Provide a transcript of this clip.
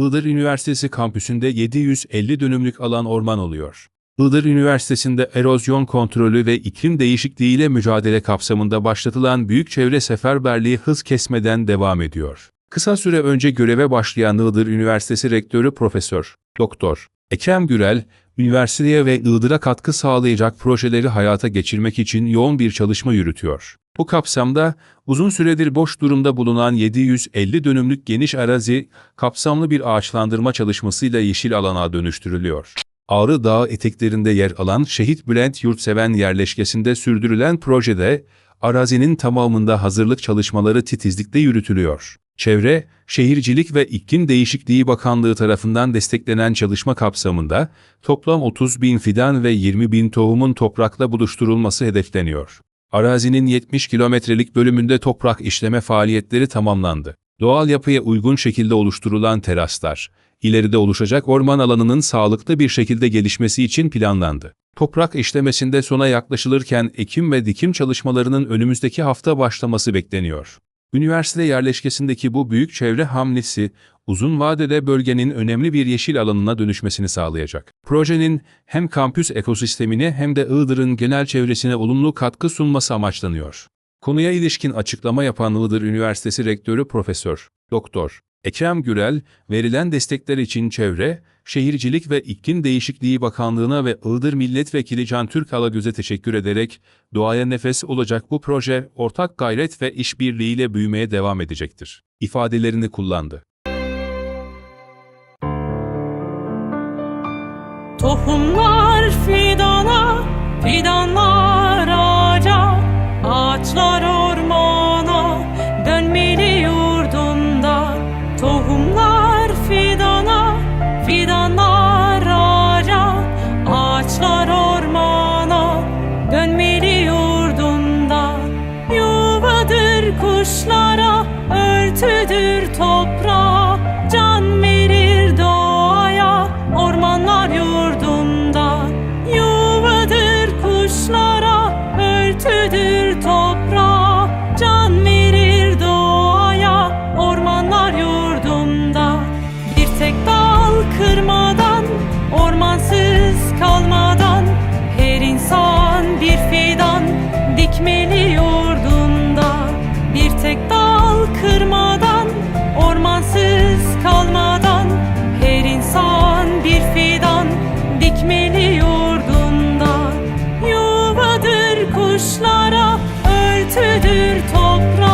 Iğdır Üniversitesi kampüsünde 750 dönümlük alan orman oluyor. Iğdır Üniversitesi'nde erozyon kontrolü ve iklim değişikliğiyle mücadele kapsamında başlatılan büyük çevre seferberliği hız kesmeden devam ediyor. Kısa süre önce göreve başlayan Iğdır Üniversitesi Rektörü Profesör Doktor Ekrem Gürel, üniversiteye ve Iğdır'a katkı sağlayacak projeleri hayata geçirmek için yoğun bir çalışma yürütüyor. Bu kapsamda uzun süredir boş durumda bulunan 750 dönümlük geniş arazi kapsamlı bir ağaçlandırma çalışmasıyla yeşil alana dönüştürülüyor. Ağrı Dağı eteklerinde yer alan Şehit Bülent Yurtseven yerleşkesinde sürdürülen projede arazinin tamamında hazırlık çalışmaları titizlikle yürütülüyor. Çevre, Şehircilik ve İklim Değişikliği Bakanlığı tarafından desteklenen çalışma kapsamında toplam 30 bin fidan ve 20 bin tohumun toprakla buluşturulması hedefleniyor. Arazinin 70 kilometrelik bölümünde toprak işleme faaliyetleri tamamlandı. Doğal yapıya uygun şekilde oluşturulan teraslar, ileride oluşacak orman alanının sağlıklı bir şekilde gelişmesi için planlandı. Toprak işlemesinde sona yaklaşılırken ekim ve dikim çalışmalarının önümüzdeki hafta başlaması bekleniyor. Üniversite yerleşkesindeki bu büyük çevre hamlesi, uzun vadede bölgenin önemli bir yeşil alanına dönüşmesini sağlayacak. Projenin hem kampüs ekosistemine hem de Iğdır'ın genel çevresine olumlu katkı sunması amaçlanıyor. Konuya ilişkin açıklama yapan Iğdır Üniversitesi Rektörü Profesör Doktor Ekrem Gürel, verilen destekler için Çevre, Şehircilik ve İklim Değişikliği Bakanlığı'na ve Iğdır Milletvekili Can Türk Alagöz'e teşekkür ederek, doğaya nefes olacak bu proje ortak gayret ve işbirliğiyle büyümeye devam edecektir. ifadelerini kullandı. Tohumlar fidana, fidanlar ağaca, ağaçlar taşlara örtüdür toprağa Ur toprağı